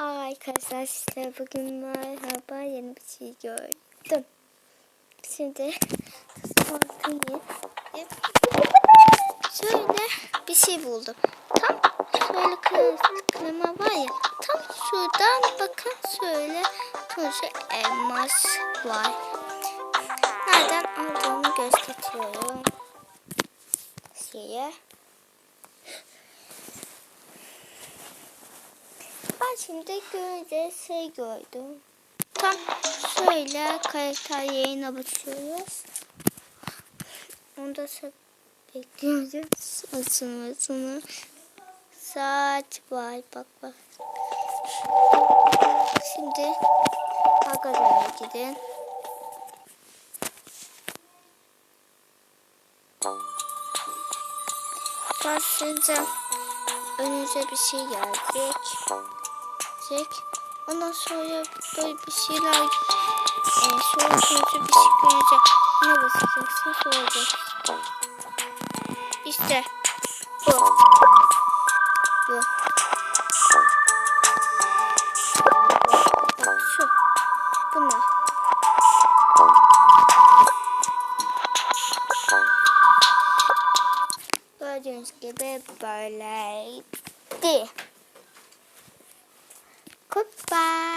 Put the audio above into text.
Arkadaşlar size bugün merhaba yeni bir şey gördüm. Şimdi bakayım. Şöyle bir şey buldum. Tam şöyle krema var ya. Tam şuradan bakın şöyle turşu elmas var. Nereden aldığımı gösteriyorum. Şeye. Şimdi gözde şey gördüm. Tam şöyle karakter yayına basıyoruz. Onda sa- bekliyoruz açılmasını. Saat var bak bak. Şimdi Agadar'a gidin. Basınca önünüze bir şey gelecek. Gelecek. Ondan sonra böyle bir şeyler e, sonra sonucu bir şey görecek. Ne basacaksın soracaksın. İşte bu. Bu. Şu. Bunlar. Gördüğünüz gibi böyleydi. Goodbye.